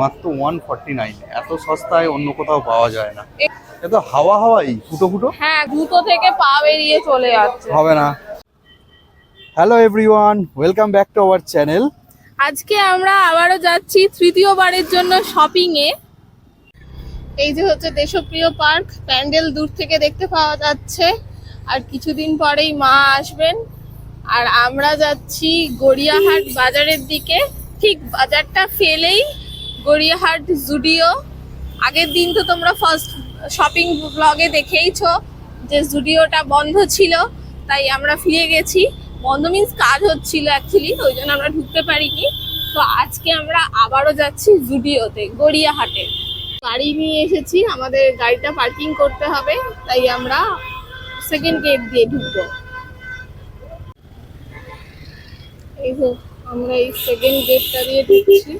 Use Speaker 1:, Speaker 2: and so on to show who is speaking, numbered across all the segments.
Speaker 1: মাত্র one forty nine এত সস্তায় অন্য কোথাও পাওয়া যায় না। এ তো হাওয়া হাওয়াই ফুটো ফুটো?
Speaker 2: হ্যাঁ দুটো থেকে পা বেরিয়ে চলে যাচ্ছে।
Speaker 1: হবে না। Hello everyone welcome back to our channel
Speaker 2: আজকে আমরা আবারও যাচ্ছি তৃতীয়বারের জন্য শপিং এ এই যে হচ্ছে দেশপ্রিয় পার্ক প্যান্ডেল দূর থেকে দেখতে পাওয়া যাচ্ছে। আর কিছুদিন পরেই মা আসবেন। আর আমরা যাচ্ছি গড়িয়াহাট বাজারের দিকে। ঠিক বাজারটা ফেলেই গড়িয়াহাট জুডিও। আগের দিন তো তোমরা ফার্স্ট শপিং ব্লগে দেখেইছো যে জুডিওটা বন্ধ ছিল, তাই আমরা ফিরে গেছি। বন্ধ মিন্স কাজ হচ্ছিল অ্যাকচুয়ালি ওই জন্য আমরা ঢুকতে পারিনি। তো আজকে আমরা আবারও যাচ্ছি জুডিওতে, গড়িয়াহাটে। গাড়ি নিয়ে এসেছি, আমাদের গাড়িটা পার্কিং করতে হবে, তাই আমরা সেকেন্ড গেট দিয়ে ঢুকবো। এই যে আমরা এই সেকেন্ড গেটটা দিয়ে ঢুকছি।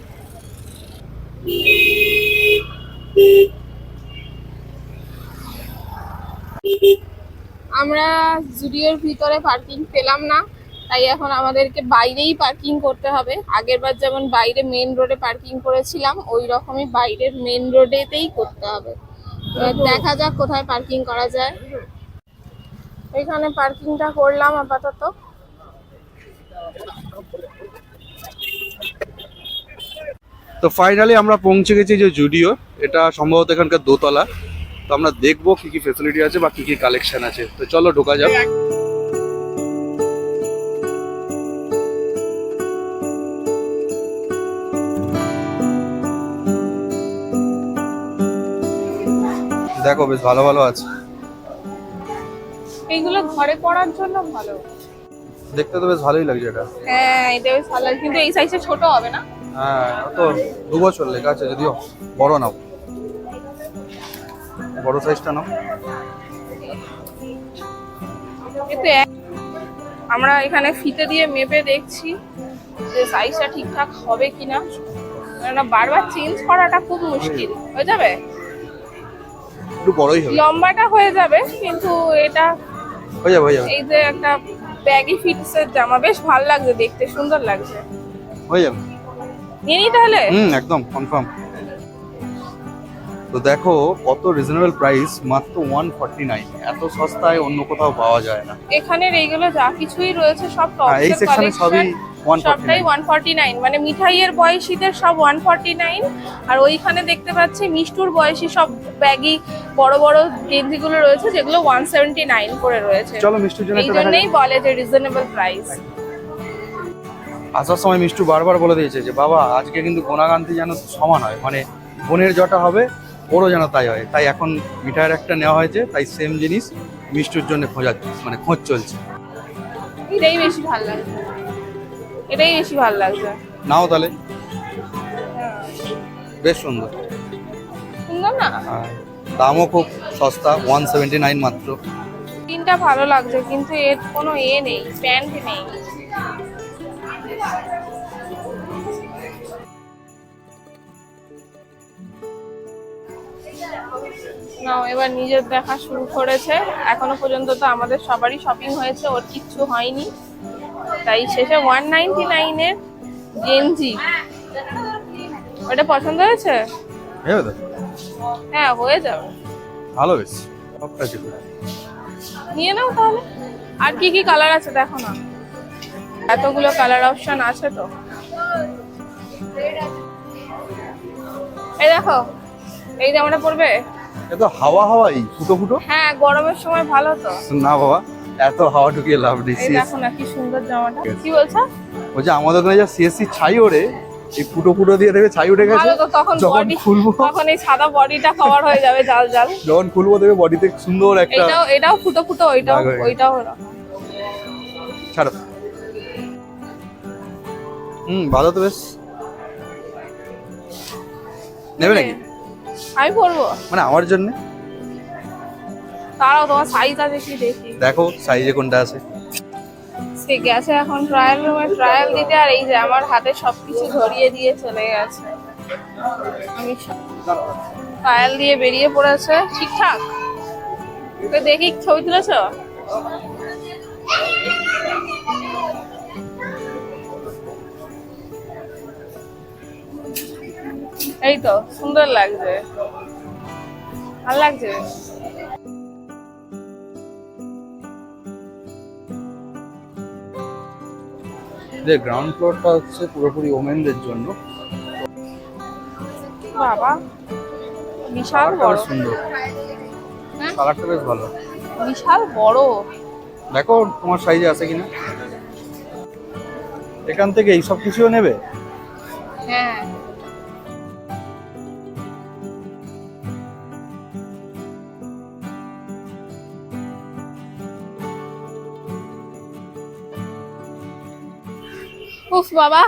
Speaker 2: আমরা জুডিওর ভিতরে পার্কিং পেলাম না, তাই এখন আমাদেরকে বাইরেই পার্কিং করতে হবে। আগেরবার যেমন বাইরে মেন রোডে পার্কিং করেছিলাম ওই রকমই বাইরের মেন রোডেতেই করতে হবে। দেখা যাক কোথায় পার্কিং করা যায়। এখানে পার্কিংটা করলাম আপাতত।
Speaker 1: তো ফাইনালি আমরা পৌঁছে গেছি যে জুডিও এটা সম্ভবত এখানকার দোতলা। তো আমরা দেখব কি কি ফেসিলিটি আছে বা কি কি কালেকশন আছে। তো চলো ঢোকা যাক। দেখো বেশ ভালো ভালো আছে।
Speaker 2: এইগুলো ঘরে পড়ার জন্য ভালো।
Speaker 1: দেখতে তো বেশ ভালোই লাগছে এটা।
Speaker 2: হ্যাঁ এটা বেশ ভালো কিন্তু এই সাইজে ছোট হবে না?
Speaker 1: হ্যাঁ তো দু বছর লেখা আছে যদিও বড় নাও। বড় সাইজটা নাও।
Speaker 2: কিন্তু আমরা এখানে ফিতে দিয়ে মেপে দেখছি যে সাইজটা ঠিকঠাক হবে কিনা। কেননা বারবার চেঞ্জ করাটা খুব মুশকিল হয়ে যাবে?
Speaker 1: একটু বড়ই হবে।
Speaker 2: লম্বাটা হয়ে যাবে কিন্তু এটা
Speaker 1: হয়ে যাবে হয়ে যাবে।
Speaker 2: এই যে একটা ব্যাগি ফিটসের জামা বেশ ভালো লাগছে দেখতে সুন্দর লাগছে।
Speaker 1: হয়ে যাবে।
Speaker 2: নিয়ে নি তাহলে?
Speaker 1: হুম একদম কনফার্ম তো দেখো কত রিজনেবল প্রাইস মাত্র ওয়ান ফর্টি নাইন এত সস্তায় অন্য কোথাও পাওয়া যায় না।
Speaker 2: এখানের এইগুলো যা কিছুই রয়েছে সব
Speaker 1: হ্যাঁ এই সেকশনে সবই
Speaker 2: সবটাই ওয়ান ফর্টি নাইন মানে মিঠাইয়ের বয়সীদের সব ওয়ান ফর্টি নাইন আর ওইখানে দেখতে পাচ্ছি মিষ্টুর বয়সী সব ব্যাগি বড় বড় গেঞ্জিগুলো রয়েছে যেগুলো ওয়ান সেভেন্টি নাইন করে রয়েছে।
Speaker 1: চলো মিষ্টির জন্য
Speaker 2: এই জন্যই বলে যে রিজনেবল প্রাইস
Speaker 1: আসার সময় মিষ্টু বারবার বলে দিয়েছে যে বাবা আজকে কিন্তু গোনাগান্তি যেন সমান হয়। মানে বোনের যটা হবে ওরও যেন তাই হয়। তাই এখন মিঠাইয়ের একটা নেওয়া হয়েছে তাই সেম জিনিস মিষ্টুর জন্য খোঁজা মানে খোঁজ চলছে।
Speaker 2: এটাই বেশি ভালো লাগছে। এটাই বেশি ভালো লাগছে।
Speaker 1: নাও তাহলে। বেশ সুন্দর।
Speaker 2: সুন্দর না?
Speaker 1: দামও খুব সস্তা ওয়ান সেভেন্টি নাইন মাত্র।
Speaker 2: তিনটা ভালো লাগছে কিন্তু এর কোনো এ নেই প্যান্ট নেই। নাও এবার নিজের দেখা শুরু করেছে। এখনও পর্যন্ত তো আমাদের সবারই শপিং হয়েছে ওর কিচ্ছু হয়নি। তাই শেষে ওয়ান নাইনটি নাইনের গেঞ্জি ওটা পছন্দ হয়েছে?
Speaker 1: হ্যাঁ
Speaker 2: হয়ে যাবে।
Speaker 1: ভালো বেশ
Speaker 2: নিয়ে নাও তাহলে। আর কি কি কালার আছে দেখো না। এতগুলো কালার অপশন আছে তো? এই দেখো এই জামাটা পরবে?
Speaker 1: এ তো হাওয়া হাওয়াই ফুটো ফুটো?
Speaker 2: হ্যাঁ গরমের সময় ভালো তো।
Speaker 1: না বাবা এত হাওয়া ঢুকিয়ে লাভ নেই
Speaker 2: এই দেখো না কি সুন্দর জামাটা। কি বলছো?
Speaker 1: ওই যে আমাদের ওখানে যা সিএসসি ছাই ওড়ে এই ফুটো ফুটো দিয়ে দেবে ছাই উঠে গেছে যখন
Speaker 2: বডি
Speaker 1: খুলবো।
Speaker 2: তখন এই সাদা বডিটা কভার হয়ে যাবে জাল জাল।
Speaker 1: যখন খুলবো দেবে বডিতে সুন্দর একটা
Speaker 2: এটাও এটাও ফুটো ফুটো ওইটাও। ওইটাও হলো
Speaker 1: ছাড়ো। হুম ভালো তো বেশ। নেবে নাকি?
Speaker 2: আমি পরবো।
Speaker 1: মানে আমার জন্য?
Speaker 2: তারাও তোমার সাইজ আছে কি দেখি।
Speaker 1: দেখো সাইজে কোনটা আছে।
Speaker 2: সে গেছে এখন ট্রায়াল রুমে ট্রায়াল দিতে আর এই যে আমার হাতে সবকিছু ধরিয়ে দিয়ে চলে গেছে। আমি ট্রায়াল দিয়ে বেরিয়ে পড়েছে। ঠিকঠাক? ওকে দেখি ছবি তুলেছ? এই তো সুন্দর লাগছে। ভালো লাগছে?
Speaker 1: যে গ্রাউন্ড ফ্লোরটা হচ্ছে পুরোপুরি ওমেনদের জন্য।
Speaker 2: বাবা বিশাল বড়।
Speaker 1: সুন্দর।
Speaker 2: হ্যাঁ?
Speaker 1: কালারটা বেশ ভালো।
Speaker 2: বিশাল বড়।
Speaker 1: দেখো তোমার সাইজে আছে কিনা। এখান থেকে এইসব কিছুও নেবে?
Speaker 2: উফ বাবা,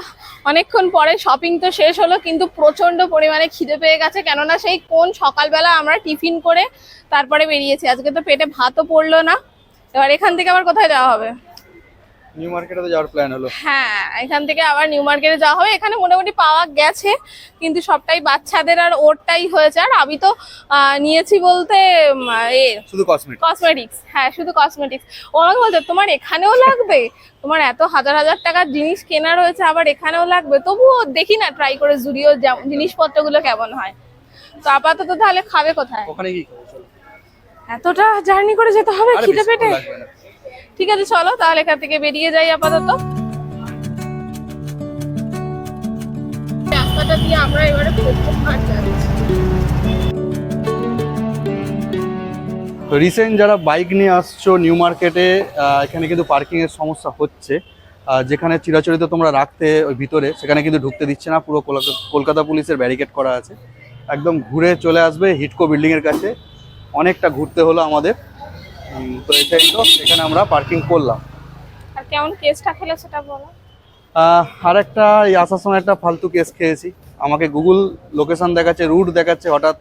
Speaker 2: অনেকক্ষণ পরে শপিং তো শেষ হলো, কিন্তু প্রচণ্ড পরিমাণে খিদে পেয়ে গেছে। কেননা সেই কোন সকালবেলা আমরা টিফিন করে তারপরে বেরিয়েছি। আজকে তো পেটে ভাতও পড়ল না। এবার এখান থেকে আবার কোথায় যাওয়া হবে?
Speaker 1: নিউ মার্কেটে তো যাওয়ার প্ল্যান হলো।
Speaker 2: হ্যাঁ এখান থেকে আবার নিউ মার্কেটে যাওয়া হবে। এখানে মোটামুটি পাওয়া গেছে কিন্তু সবটাই বাচ্চাদের আর ওরটাই হয়েছে। আর আমি তো নিয়েছি বলতে এ
Speaker 1: শুধু কসমেটিক
Speaker 2: কসমেটিক্স হ্যাঁ শুধু কসমেটিক্স ও আমাকে বলছে তোমার এখানেও লাগবে? তোমার এত হাজার হাজার টাকার জিনিস কেনা রয়েছে আবার এখানেও লাগবে? তবুও দেখি না ট্রাই করে জুডিও জিনিসপত্রগুলো কেমন হয়। তো আপাতত তাহলে খাবে কোথায়?
Speaker 1: ওখানে কি
Speaker 2: এতটা জার্নি করে যেতে হবে খিদে পেটে। ঠিক আছে, চলো তাহলে এখান থেকে বেরিয়ে যাই আপাতত। রাস্তাটা দিয়ে আমরা এবারে
Speaker 1: রিসেন্ট যারা বাইক নিয়ে আসছো নিউ মার্কেটে এখানে কিন্তু পার্কিংয়ের সমস্যা হচ্ছে। যেখানে চিরাচরিত তোমরা রাখতে ওই ভিতরে, সেখানে কিন্তু ঢুকতে দিচ্ছে না, পুরো কলকাতা পুলিশের ব্যারিকেড করা আছে। একদম ঘুরে চলে আসবে হিটকো বিল্ডিংয়ের কাছে। অনেকটা ঘুরতে হলো আমাদের। তো এটাই তো এখানে আমরা পার্কিং করলাম।
Speaker 2: আর কেমন কেসটা খেলে সেটা বলো।
Speaker 1: আর একটা এই আসার সময় একটা ফালতু কেস খেয়েছি। আমাকে গুগল লোকেশন দেখাচ্ছে রুট দেখাচ্ছে হঠাৎ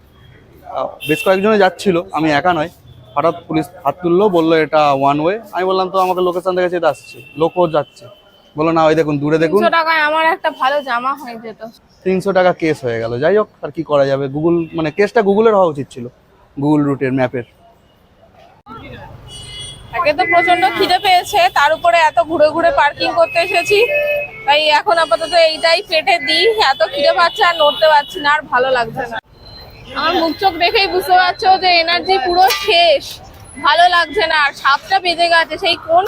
Speaker 1: বেশ কয়েকজনে যাচ্ছিল আমি একা নয়। হঠাৎ পুলিশ হাত তুললো বলল এটা ওয়ান ওয়ে আমি বললাম তো আমাকে লোকেশন দেখাচ্ছে এটা আসছে। লোকও যাচ্ছে। বলল না ওই দেখুন দূরে দেখুন।
Speaker 2: টাকায় আমার একটা ভালো জামা হয়ে যেত।
Speaker 1: তিনশো টাকা কেস হয়ে গেল। যাই হোক আর কি করা যাবে? গুগল মানে কেসটা গুগলের হওয়া উচিত ছিল। গুগল রুটের ম্যাপের
Speaker 2: একে তো প্রচণ্ড খিদে পেয়েছে। তার উপরে এত ঘুরে ঘুরে পার্কিং করতে এসেছি। তাই এখন আপাতত এইটাই পেটে দিই। এত খিদে পাচ্ছে আর নড়তে পারছি না, আর ভালো লাগছে না। আমার মুখ চোখ দেখেই বুঝতে পারছ যে এনার্জি পুরো শেষ। ভালো লাগছে না, আর সাতটা বেজে গেছে। সেই কোন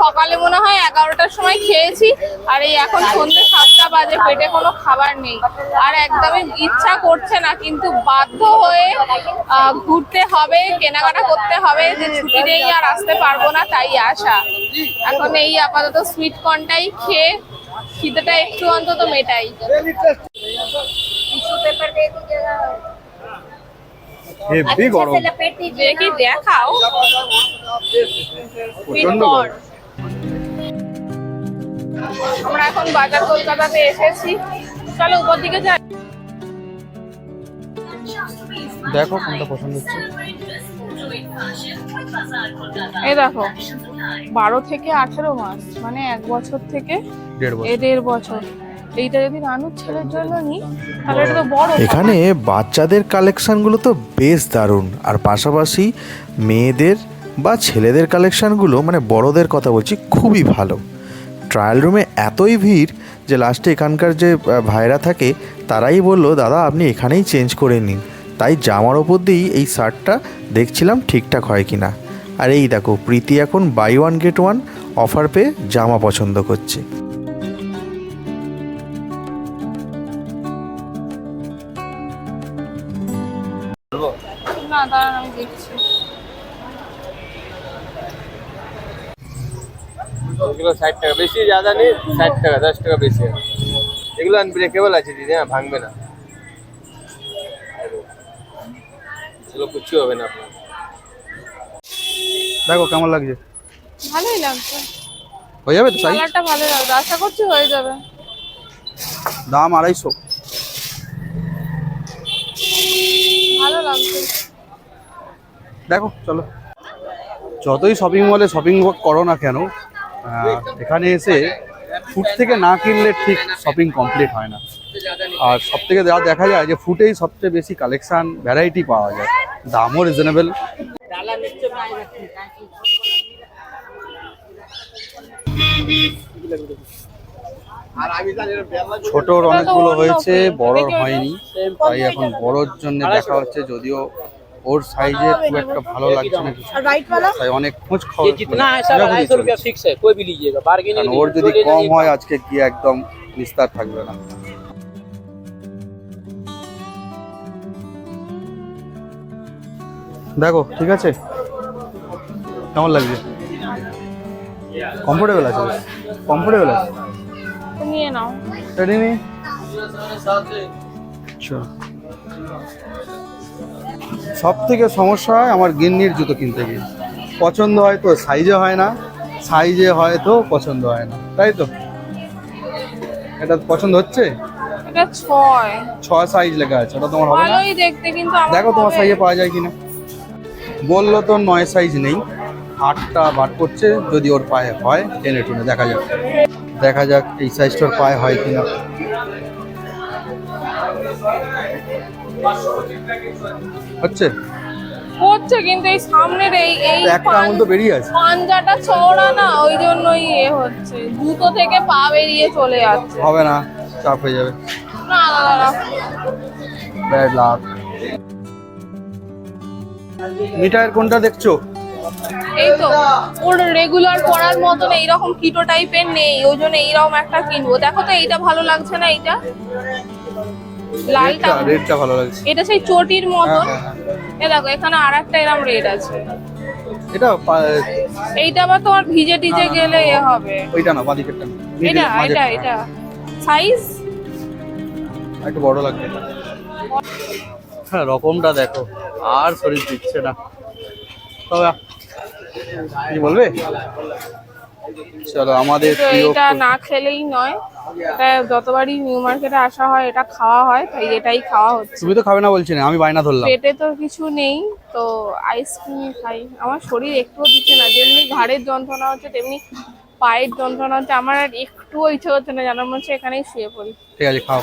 Speaker 2: সকালে মনে হয় এগারোটার খেয়েছি। আর এই এখন সন্ধ্যে সাতটা বাজে পেটে কোনো খাবার নেই। আর একদমই ইচ্ছা করছে না কিন্তু বাধ্য হয়ে ঘুরতে হবে কেনাকাটা করতে হবে যে ছুটি নেই আর আসতে পারব না তাই আসা এখন এই আপাতত সুইট কর্নটাই খেয়ে খিদেটা একটু অন্তত মেটাই।
Speaker 1: হেভি গরম।
Speaker 2: দেখি দেখাও।
Speaker 1: প্রচণ্ড
Speaker 2: বিটকর্ন।
Speaker 1: গরম।
Speaker 2: আমরা এখন বাজার কলকাতাতে এসেছি। চলো উপর দিকে যাই।
Speaker 1: দেখো কোনটা পছন্দ হচ্ছে।
Speaker 2: এই দেখো বারো থেকে আঠেরো মাস মানে এক বছর থেকে
Speaker 1: দেড় বছর।
Speaker 2: এইটা যদি নানুর ছেলের জন্য নিই তাহলে এটা তো বড়
Speaker 3: এখানে বাচ্চাদের কালেকশানগুলো তো বেশ দারুণ। আর পাশাপাশি মেয়েদের বা ছেলেদের কালেকশানগুলো মানে বড়দের কথা বলছি খুবই ভালো। ট্রায়াল রুমে এতই ভিড় যে লাস্টে এখানকার যে ভাইরা থাকে, তারাই বলল, দাদা, আপনি এখানেই চেঞ্জ করে নিন। তাই জামার ওপর দিয়েই এই শার্টটা দেখছিলাম ঠিকঠাক হয় কি না আর এই দেখো, প্রীতি এখন buy one get one offer পেয়ে জামা পছন্দ করছে।
Speaker 4: এগুলো ষাট টাকা। বেশি জাদা নেই ষাট টাকা দশ টাকা বেশি। এগুলো আনব্রেকেবল আছে দিদি হ্যাঁ ভাঙবে না। এগুলো কিচ্ছু হবে না আপনার।
Speaker 1: দেখো কেমন লাগছে?
Speaker 2: ভালোই লাগছে।
Speaker 1: হয়ে যাবে তো সাইজ
Speaker 2: কালারটা ভালো লাগছে আশা করছি হয়ে যাবে।
Speaker 1: দাম আড়াইশো।
Speaker 2: ভালো লাগছে।
Speaker 1: দেখো চলো। যতই শপিং মলে শপিং করো না কেন এখানে এসে ফুড থেকে না কিনলে ঠিক শপিং কমপ্লিট হয় না। আর সব থেকে যা দেখা যায় যে ফুটেই সবচেয়ে বেশি কালেকশন ভ্যারাইটি পাওয়া যায়। দামও রিজনেবল ছোটর অনেকগুলো হয়েছে, বড়র হয়নি। তাই এখন বড়র জন্য দেখা হচ্ছে, যদিও ওর সাইজে খুব একটা ভালো লাগছে না কিছু তাই অনেক খোঁজ খবর
Speaker 5: ये जितना है सब
Speaker 1: খোঁজাখুঁজি
Speaker 5: अढ़ाई सौ रुपया
Speaker 1: চলছে।
Speaker 5: फिक्स है कोई भी लीजिएगा
Speaker 1: কারণ
Speaker 5: बार्गेनिंग
Speaker 1: ওর যদি কম হয় আজকে গিয়ে একদম নিস্তার থাকবে না দেখো ঠিক আছে কেমন লাগছে কমফোর্টেবল আছে কমফোর্টেবল আছে
Speaker 2: নিয়ে নাও
Speaker 1: রেডি নি সব থেকে সমস্যা হয় আমার গিন্নির জুতো কিনতে গিয়ে। পছন্দ হয় তো সাইজে হয় না সাইজে হয় তো পছন্দ হয় না তাই তো? এটা পছন্দ হচ্ছে?
Speaker 2: এটা ছয়।
Speaker 1: ছয় সাইজ লেখা আছে ওটা তোমার হবে না?
Speaker 2: ভালোই দেখতে কিন্তু
Speaker 1: দেখো তোমার সাইজে পাওয়া যায় কিনা। বলল তো নয় সাইজ নেই আটটা বার করছে যদি ওর পায়ে হয় টেনে টুনে দেখা যাক। দেখা যাক এই সাইজটার পায়ে হয় কিনা। হচ্ছে?
Speaker 2: হচ্ছে কিন্তু এই সামনের এই এই
Speaker 1: একটা আঙুল তো বেরিয়ে আছে।
Speaker 2: পাঞ্জাটা চওড়া না ওই জন্যই এ হচ্ছে। জুতো থেকে পা বেরিয়ে চলে যাচ্ছে।
Speaker 1: হবে না চাপ হয়ে যাবে।
Speaker 2: না না না,
Speaker 1: ব্যাড লাক মিঠাইয়ের কোনটা দেখছ?
Speaker 2: এই তো ওর রেগুলার পরার মতন এইরকম কিটো টাইপের নেই ওই জন্য এইরকম একটা কিনবো। দেখো তো এইটা ভালো লাগছে না এইটা? লালটা
Speaker 1: রেডটা ভালো লাগছে।
Speaker 2: এটা সেই চটির মতন।
Speaker 1: হ্যাঁ, হ্যাঁ,
Speaker 2: এ দেখো এখানে আর একটা এরকম রেড আছে।
Speaker 1: এটা
Speaker 2: এইটা আবার তোমার ভিজে টিজে গেলে এ হবে।
Speaker 1: ওইটা না বাদিকেরটা
Speaker 2: এটা এটা এটা। সাইজ
Speaker 1: একটু বড় লাগবে। হ্যাঁ রকমটা দেখো। আর শরীর দিচ্ছে না। তবে কি বলবে? চলো আমাদের
Speaker 2: এটা না খেলেই নয়। এটা যতবারই নিউ মার্কেটে আসা হয় এটা খাওয়া হয় তাই এটাই খাওয়া হচ্ছে।
Speaker 1: তুমি তো খাবে না বলছিলে আমি বায়না ধরলাম।
Speaker 2: পেটে তো কিছু নেই তো আইসক্রিম খাই। আমার শরীর একটুও দিচ্ছে না যেমনি ঘাড়ের যন্ত্রণা হচ্ছে তেমনি পায়ের যন্ত্রণা হচ্ছে আমার আর একটুও ইচ্ছে হচ্ছে না জানার মনে হচ্ছে এখানেই শুয়ে পড়ি।
Speaker 1: ঠিক আছে খাও।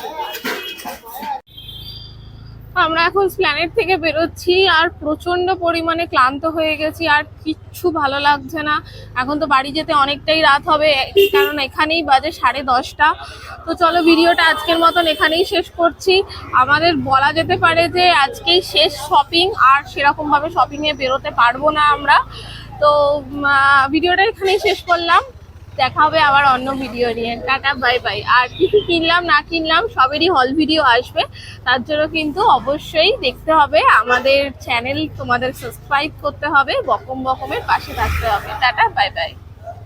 Speaker 2: আমরা এখন প্ল্যানেট থেকে বেরোচ্ছি আর প্রচণ্ড পরিমাণে ক্লান্ত হয়ে গেছি, আর কিচ্ছু ভালো লাগছে না। এখন তো বাড়ি যেতে অনেকটাই রাত হবে, কারণ এখানেই বাজে সাড়ে দশটা। তো চলো ভিডিওটা আজকের মতন এখানেই শেষ করছি। আমাদের বলা যেতে পারে যে আজকেই শেষ শপিং, আর সেরকমভাবে শপিংয়ে বেরোতে পারব না আমরা। তো ভিডিওটা এখানেই শেষ করলাম। দেখা হবে আবার অন্য ভিডিও নিয়ে। টাটা বাই বাই আর কি কি কিনলাম, না কিনলাম, সবেরই হল ভিডিও আসবে। তার জন্য কিন্তু অবশ্যই দেখতে হবে। আমাদের চ্যানেল তোমাদের সাবস্ক্রাইব করতে হবে, বকম বকমের পাশে থাকতে হবে। Tata bye bye